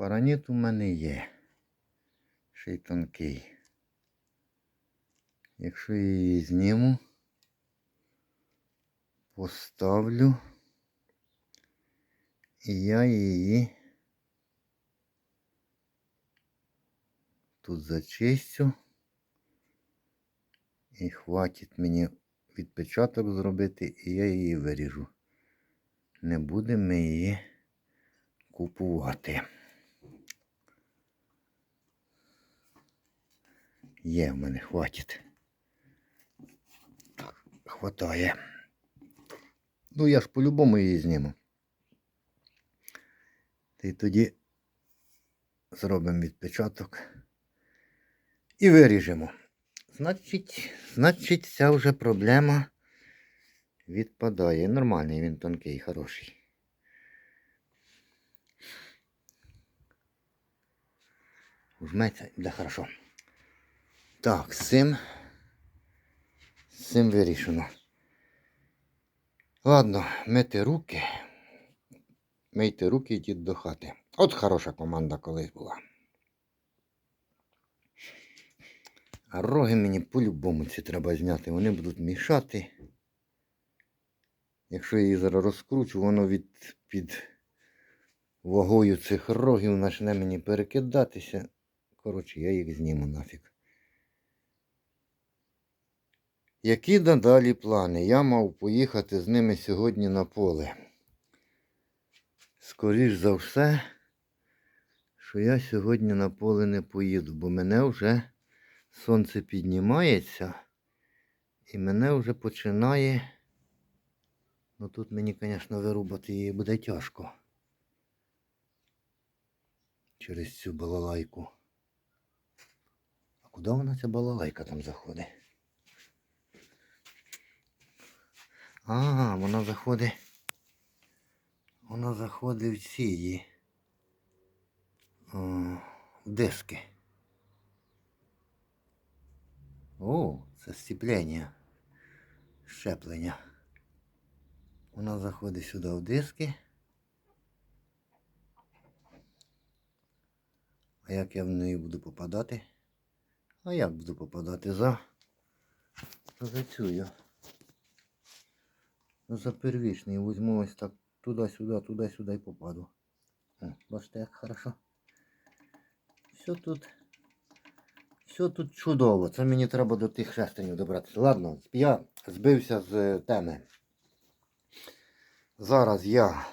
Параніт у мене є. Ще й тонкий. Якщо я її зніму, поставлю, і я її тут зачистю. І хватить мені відпечаток зробити, і я її виріжу. Не будемо її купувати. Є в мене, хватить. Хватає. Ну, я ж по-любому її зніму. Й тоді зробимо відпечаток і виріжемо. Значить, значить, ця вже проблема відпадає. Нормальний він тонкий, хороший. Вжметься, буде хорошо. Так, з цим, з цим вирішено. Ладно, мити руки. Мийте руки і йдіть до хати. От хороша команда колись була. А роги мені по-любому ці треба зняти. Вони будуть мішати. Якщо я її зараз розкручу, воно від під вагою цих рогів почне мені перекидатися. Коротше, я їх зніму нафіг. Які надалі плани? Я мав поїхати з ними сьогодні на поле. Скоріш за все, що я сьогодні на поле не поїду, бо мене вже сонце піднімається і мене вже починає. Ну тут мені, звісно, вирубати її буде тяжко. Через цю балалайку. А куди вона ця балалайка там заходить? А, вона заходить. Вона заходить в ці її. Диски. О, це стіплення. Щеплення. Вона заходить сюди в диски. А як я в неї буду попадати? А як буду попадати за? За цю. За первічний візьму ось так туди-сюди, туди-сюди і попаду. О, бачите, як хорошо. Все тут. Все тут чудово. Це мені треба до тих шестенів добратися. Ладно, я збився з теми. Зараз я.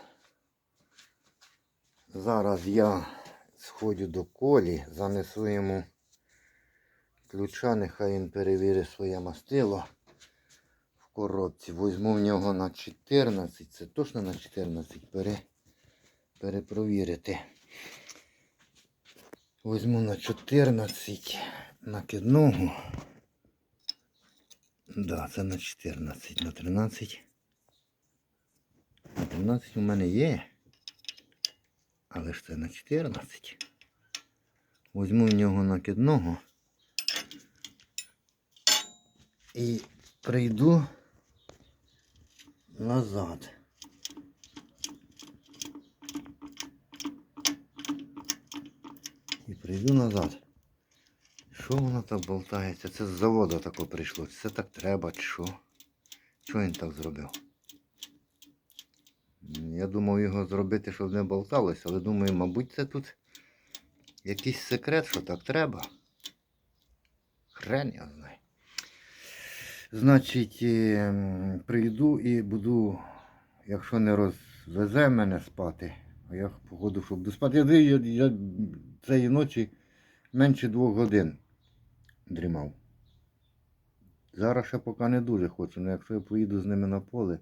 Зараз я сходю до колі, занесу йому ключа, нехай він перевірить своє мастило коробці. Возьму в нього на 14, це точно на 14 пере, перепровірити. Возьму на 14 накидного. Да, це на 14, на 13. На 13 у мене є. Але ж це на 14. Возьму в нього накидного. І прийду назад. І прийду назад. Що воно так болтається? Це з заводу тако прийшло. Це так треба, чи що? Чого він так зробив? Я думав його зробити, щоб не болталося, але думаю, мабуть, це тут якийсь секрет, що так треба. Хрен я знаю. Значить, ем, прийду і буду, якщо не розвезе мене спати, а я походу, щоб буду спати. Я, я, я цієї ночі менше двох годин дрімав. Зараз ще поки не дуже хочу, але якщо я поїду з ними на поле,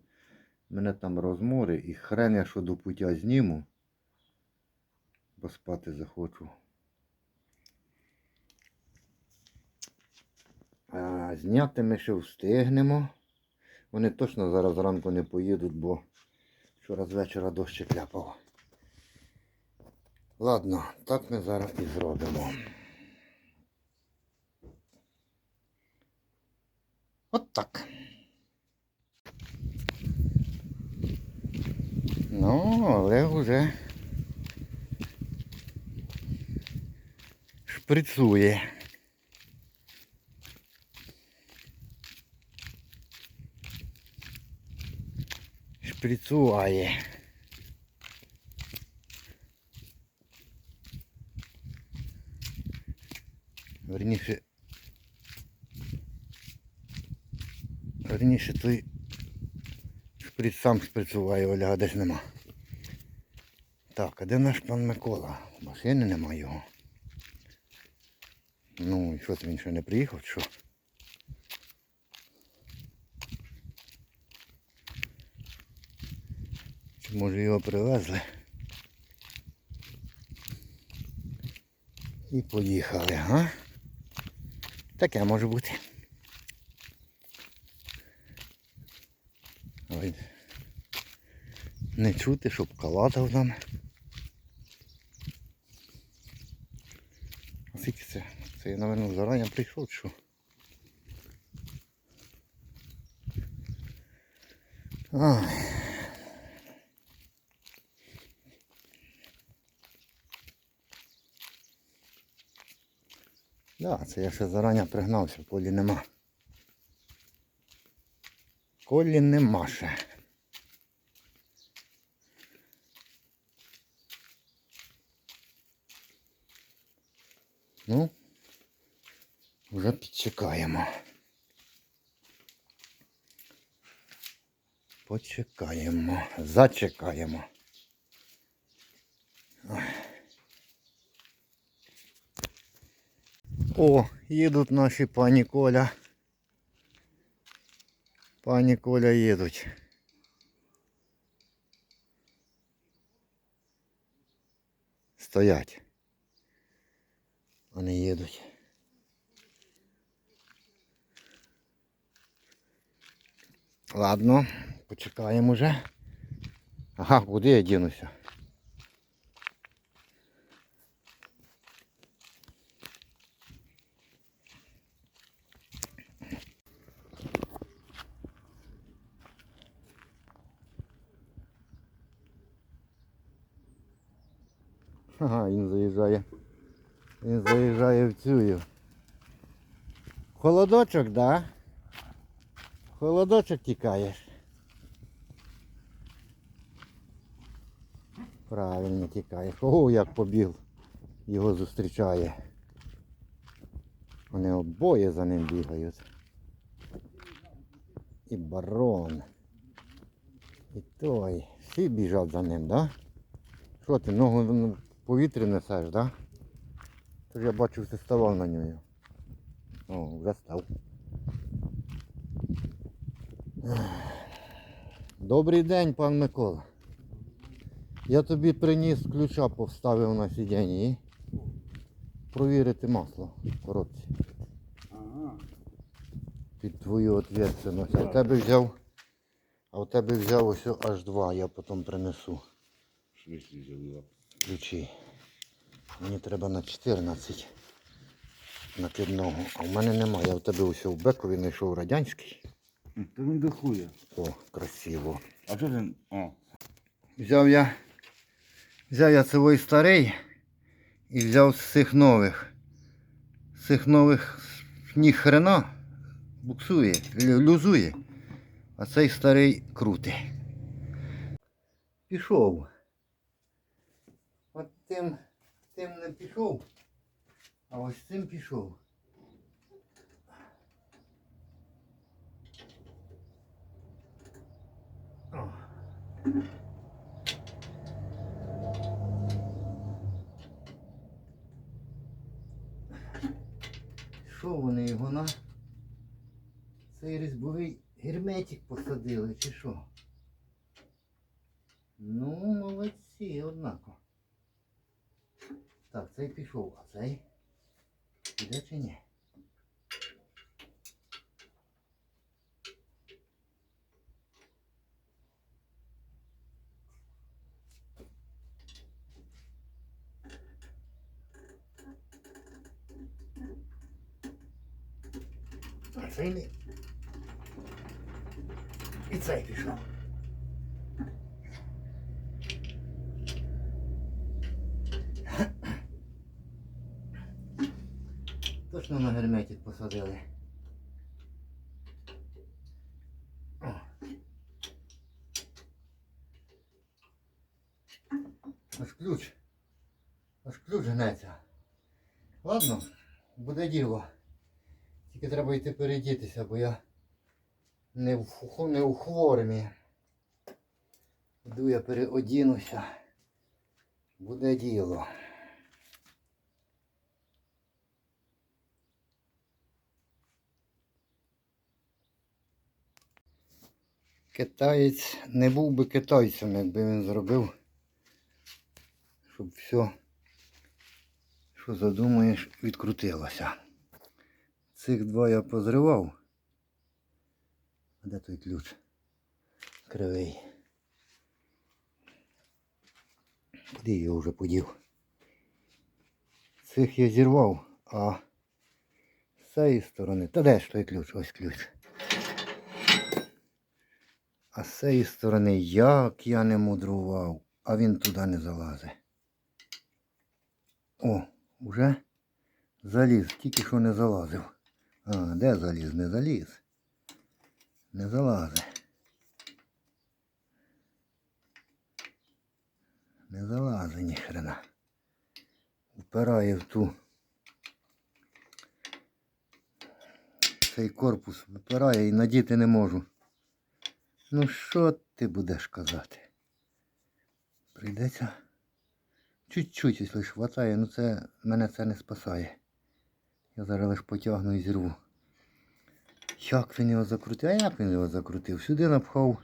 мене там розмори і хрен я що до пуття зніму, бо спати захочу. Зняти ми ще встигнемо. Вони точно зараз зранку не поїдуть, бо вчора з вечора дощ кляпав. Ладно, так ми зараз і зробимо. От так. Ну, але вже шприцує. Шприцує. Верніше. Верніше той шприц сам шприцуває, Оля, десь нема. Так, а де наш пан Микола? Машини нема його. Ну, і що він ще не приїхав, що? Може його привезли? І поїхали, га? Таке може бути. Ой. Не чути, щоб калатав нам. А скільки це? Це я, мабуть, зарані прийшов, що? Ай. Да, це я ще зарані пригнався, полі нема. Колі нема ще. Ну, вже підчекаємо. Почекаємо, зачекаємо. О, їдуть наші пані Коля. Пані Коля їдуть. Стоять. Вони їдуть. Ладно, почекаємо вже. Ага, куди я дінуся? Ага, він заїжджає. Він заїжджає в цю. Холодочок, да? Холодочок тікаєш. Правильно тікаєш. Ого, як побіг. Його зустрічає. Вони обоє за ним бігають. І барон. І той. Всі біжать за ним, да? Що ти, ногу в повітрі несеш, да? Тож я бачив, ти ставав на нього. О, вже став. Добрий день, пан Микола. Я тобі приніс ключа, повставив на сидінні провірити масло в коробці. Під твою відповідальність. А тебе взяв. А в тебе взяв ось аж два, я потім принесу В смысле взяла? Ключі. Мені треба на 14 накидного. А в мене немає. Я в тебе ось в Бекові знайшов радянський. Та він до. О, красиво. А що ти? О. Взяв я. Взяв я цей старий і взяв з цих нових. З цих нових ні хрена буксує, люзує. А цей старий крутий. Пішов. Тим, тим не пішов, а ось цим пішов. Що вони його на цей різьбовий герметик посадили, чи що? Ну, молодці, однако. Так, цей пішов, а цей піде чи ні? А цей не. І цей пішов. Точно на герметик посадили. Аж ключ. Аж ключ гнеться. Ладно, буде діло. Тільки треба йти передітися, бо я не в, не у формі. Йду я переодінуся. Буде діло. Китаєць не був би китайцем, якби він зробив, щоб все, що задумаєш, відкрутилося. Цих два я позривав. А де той ключ? Кривий. Куди я вже подів? Цих я зірвав, а з цієї сторони. Та де ж той ключ? Ось ключ. А з цієї сторони, як я не мудрував, а він туди не залазить. О, вже заліз, тільки що не залазив. А, де заліз? Не заліз. Не залазить. Не залазить ніхрена. Впирає в ту. Цей корпус випирає і надіти не можу. Ну що ти будеш казати? Прийдеться. Чуть-чуть, якщо лиш хватає, ну це мене це не спасає. Я зараз лише потягну і зірву. Як він його закрутив? А як він його закрутив? Сюди напхав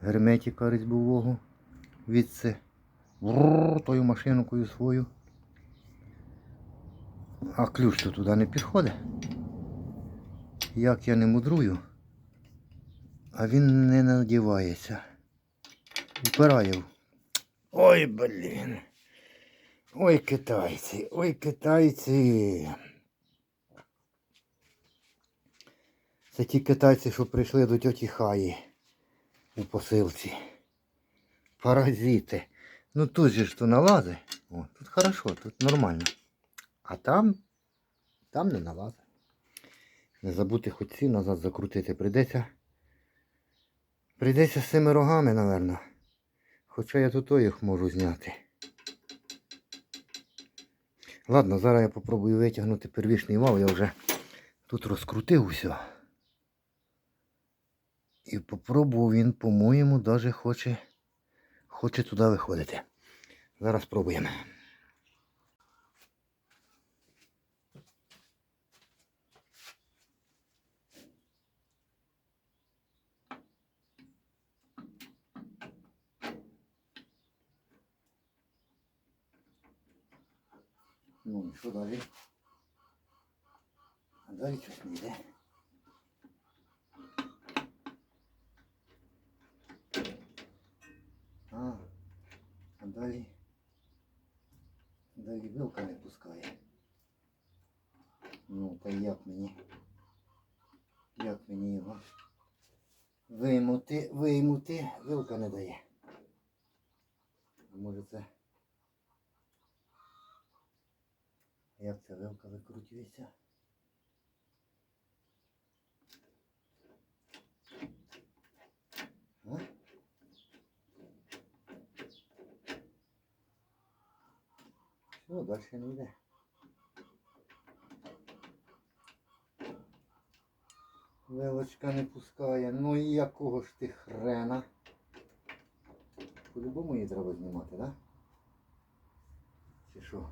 герметика різьбового відси. Бррр, тою машинкою свою. А ключ то туди не підходить. Як я не мудрую, а він не надівається. Впирає. Ой, блін. Ой, китайці, ой, китайці. Це ті китайці, що прийшли до тьоті Хаї у посилці. Паразити. Ну тут же ж то налазить. О, тут хорошо, тут нормально. А там, там не налазить. Не забути хоч ці назад закрутити. Прийдеться. Прийдеться з цими рогами, напевно. Хоча я тут їх можу зняти. Ладно, зараз я попробую витягнути первічний вал. Я вже тут розкрутив усе. І попробував він, по-моєму, навіть хоче, хоче туди виходити. Зараз спробуємо. Що далі? А далі щось не йде. А, а далі. Далі вилка не пускає. Ну, та як мені? Як мені його? Виймути, виймути, вилка не дає. А може це. Як ця вилка викручується? А? Все, далі не йде. Вилочка не пускає. Ну і якого ж ти хрена? По-любому її треба знімати, так? Да? Чи що?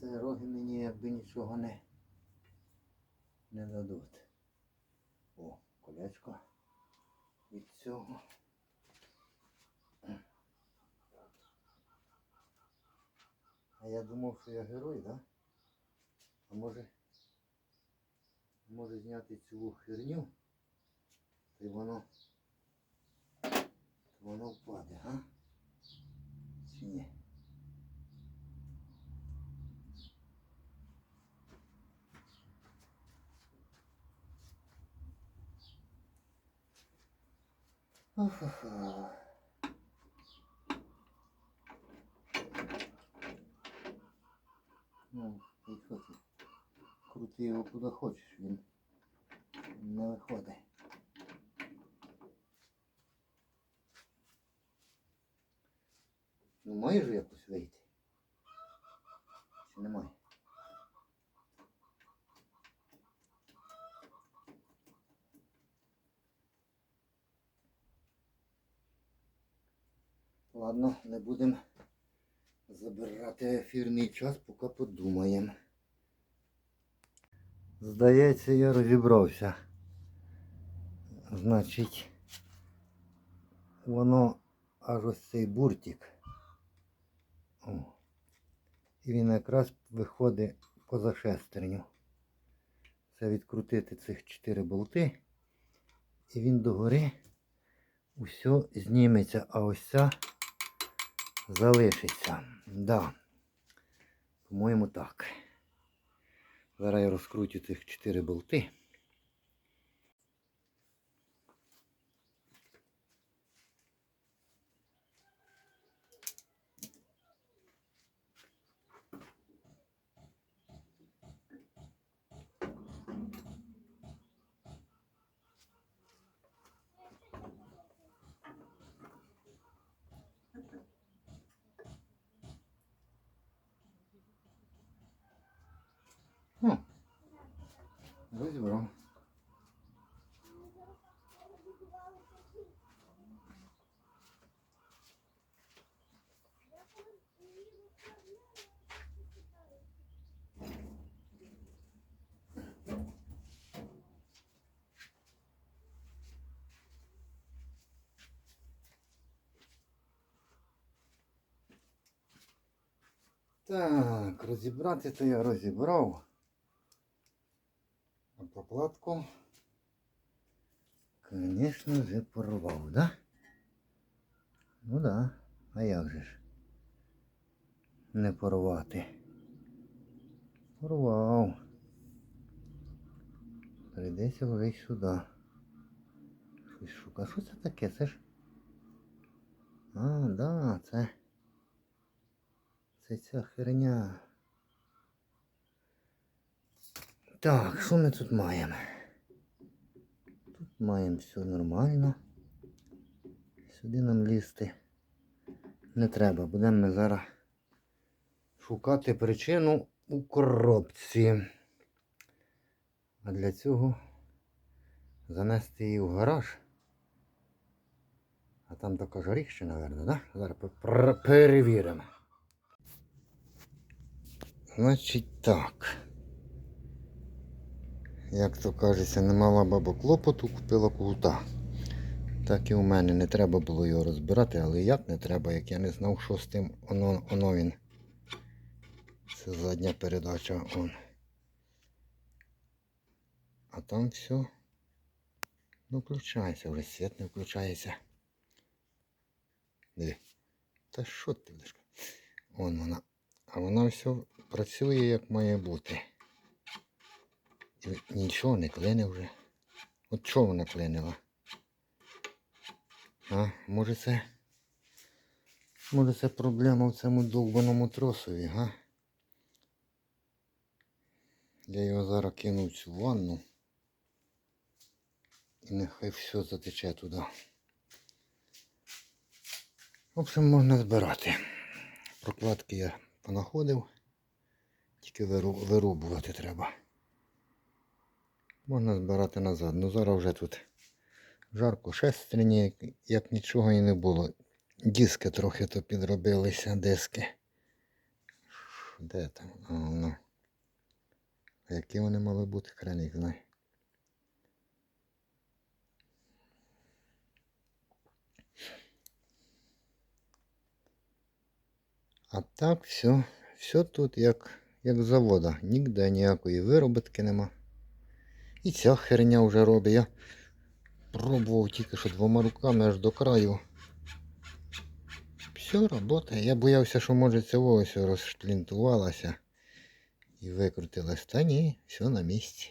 Це роги мені якби нічого не, не дадуть. О, колечко від цього. А я думав, що я герой, да? А може, може зняти цю херню, і воно, то воно впаде, а? Чи ні? Ну, Крути его куда хочешь, він не виходить. Ну, маєш якось? Час, поки подумаємо. Здається, я розібрався. Значить, воно аж ось цей буртик. О. І він якраз виходить поза шестерню. Це відкрутити цих чотири болти. І він догори усе зніметься, а ось ця залишиться. Да. По-моєму, так. Зараз я розкрутю цих чотири болти. О, розібрав. Так, розібрати то я розібрав. А прокладку, конечно же, порвав, да? Ну да, а як же ж? Не порвати. Порвав. Прийдеться вже сюди. Щось шукаю. Що це таке? Це ж. А, да, це. Це ця херня. Так, що ми тут маємо? Тут маємо все нормально. Сюди нам лізти не треба. Будемо ми зараз шукати причину у коробці. А для цього занести її в гараж. А там така жаріща, мабуть, да? Зараз перевіримо. Значить так. Як то кажеться, не мала баба клопоту, купила кута. Так і у мене не треба було його розбирати, але як не треба, як я не знав, що з тим воно, воно він. Це задня передача он. А там все. Ну, включається, вже світ не включається. Диви. Та що ти будеш? Вон вона. А вона все працює як має бути. Нічого не клине вже. От чого вона клинила? А, може це. Може це проблема в цьому довбаному тросові, га? Я його зараз кину в цю ванну. І нехай все затече туди. В общем, можна збирати. Прокладки я понаходив. Тільки виру- вирубувати треба. Можна збирати назад. Ну зараз вже тут жарко шестерні, як, нічого і не було. Диски трохи то підробилися, диски. Де там? А, ну. Які вони мали бути, їх знає. А так все, все тут як, як завода. Ніде ніякої виробітки нема. І ця херня вже робить. Я пробував тільки що двома руками аж до краю. Все працює. Я боявся, що може це ось розшплінтувалося і викрутилась. Та ні, все на місці.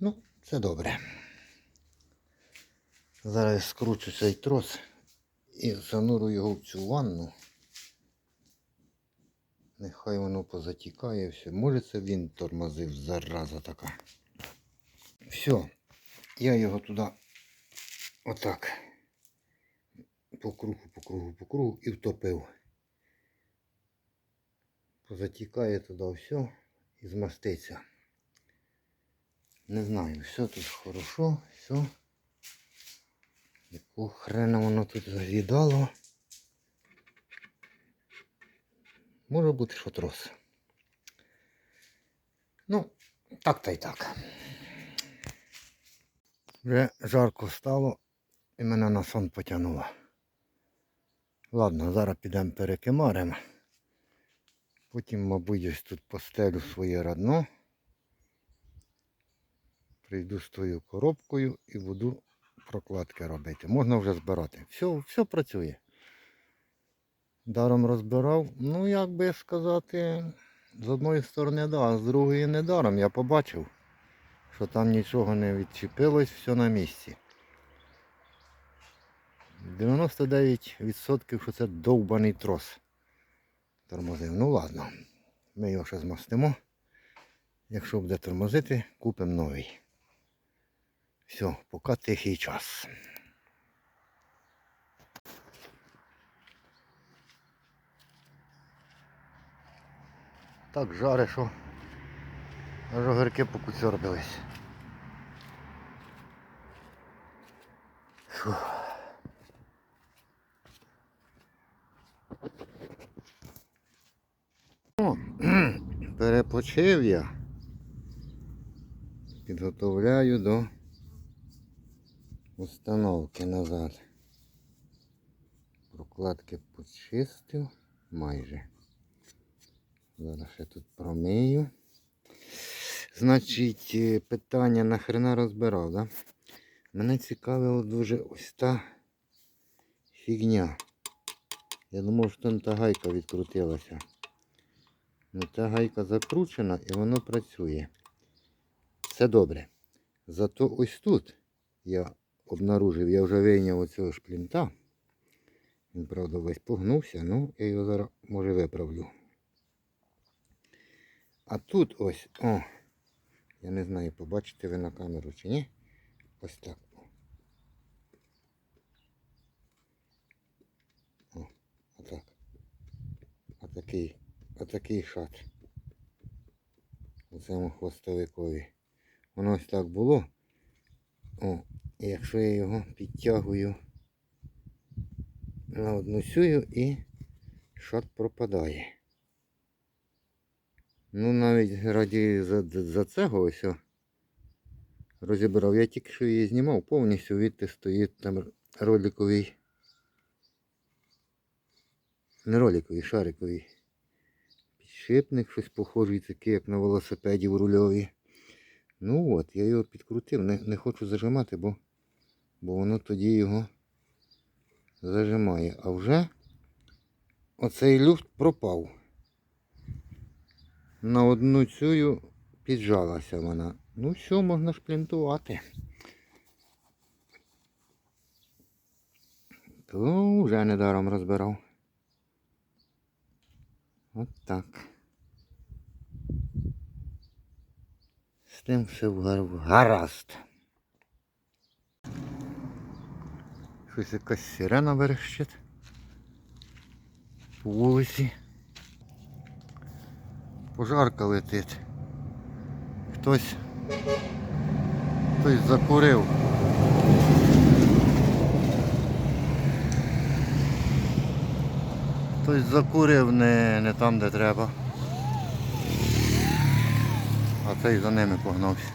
Ну, це добре. Зараз скручу цей трос і занурю його в цю ванну. Нехай воно позатікає все. Може це він тормозив, зараза така. Все. Я його туди отак. По кругу, по кругу, по кругу і втопив. Позатікає туди все і змаститься. Не знаю, все тут хорошо, все. Яку хрена воно тут заїдало. Може бути, що трос. Ну, так та й так. Вже жарко стало і мене на сон потягнуло. Ладно, зараз підемо перекимаримо. Потім, мабуть, тут постелю своє родно. Прийду з тою коробкою і буду прокладки робити. Можна вже збирати. Все, все працює. Даром розбирав. Ну, як би сказати, з одної сторони, да, а з другої не даром. Я побачив, що там нічого не відчепилось, все на місці. 99% що це довбаний трос. Тормозив. Ну ладно, ми його ще змастимо. Якщо буде тормозити, купимо новий. Все, поки тихий час. Так жаре, що аж огірки покуцьорбились. Фу. О, перепочив я. Підготовляю до установки назад. Прокладки почистив майже. Зараз ще тут промию. Значить, е, питання нахрена розбирав, да? Мене цікавила дуже ось та фігня. Я думав, що там та гайка відкрутилася. Ну, та гайка закручена і воно працює. Все добре. Зато ось тут я обнаружив, я вже вийняв оцього шплінта. Він, правда, весь погнувся, ну я його зараз може виправлю. А тут ось, о, я не знаю, побачите ви на камеру чи ні. Ось так. О, отак. Отакий, отакий шат. У цьому хвостовикові. Воно ось так було. О, і якщо я його підтягую на одну сюю і шат пропадає. Ну навіть раді за, за цього ось розібрав. Я тільки що її знімав, повністю відти стоїть там роликовий. Не роликовий, шариковий. Підшипник, щось похожий такий, як на велосипеді в рульові. Ну от, я його підкрутив, не, не хочу зажимати, бо, бо воно тоді його зажимає. А вже оцей люфт пропав. На одну цю піджалася вона. Ну що, можна шплінтувати. То вже недаром розбирав. От так. З тим все в гаразд. Щось якась сирена верещить. По вулиці. Пожарка летить. Хтось хтось закурив. Хтось закурив не, не там, де треба. А цей за ними погнався.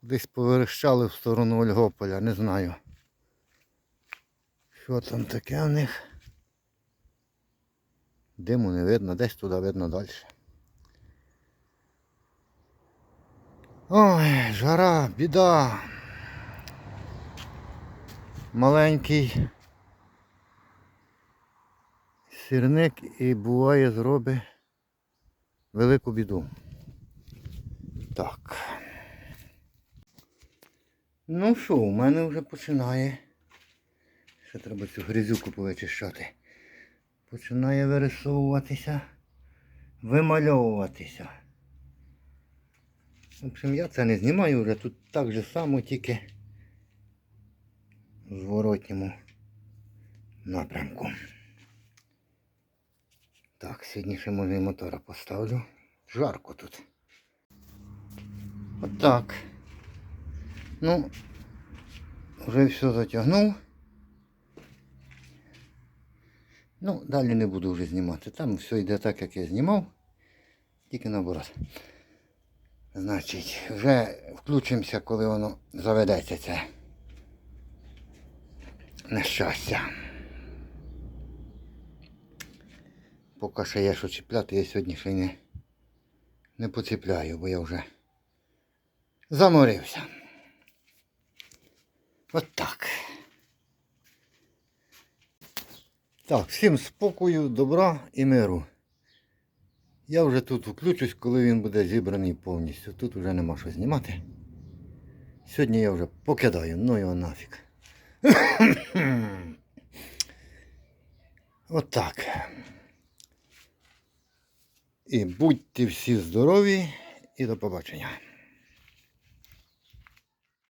Кудись поверещали в сторону Ольгополя, не знаю. Що там таке в них? Диму не видно, десь туди видно далі. Ой, жара, біда. Маленький сірник і буває зробить велику біду. Так. Ну що, у мене вже починає Ще треба цю грязюку повичищати. Починає вирисовуватися, вимальовуватися. В общем, я це не знімаю вже тут так же само, тільки в зворотньому напрямку. Так, сьогодні ще може і мотора поставлю. Жарко тут. Отак. Ну, вже все затягнув. Ну, далі не буду вже знімати. Там все йде так, як я знімав. Тільки наоборот. Значить, вже включимося, коли воно заведеться це нещастя. Поки ще є що чіпляти, я сьогодні ще не, не поціпляю, бо я вже заморився. От так. Так, всім спокою, добра і миру. Я вже тут включусь, коли він буде зібраний повністю. Тут вже нема що знімати. Сьогодні я вже покидаю, ну його нафіг. От так. І будьте всі здорові і до побачення.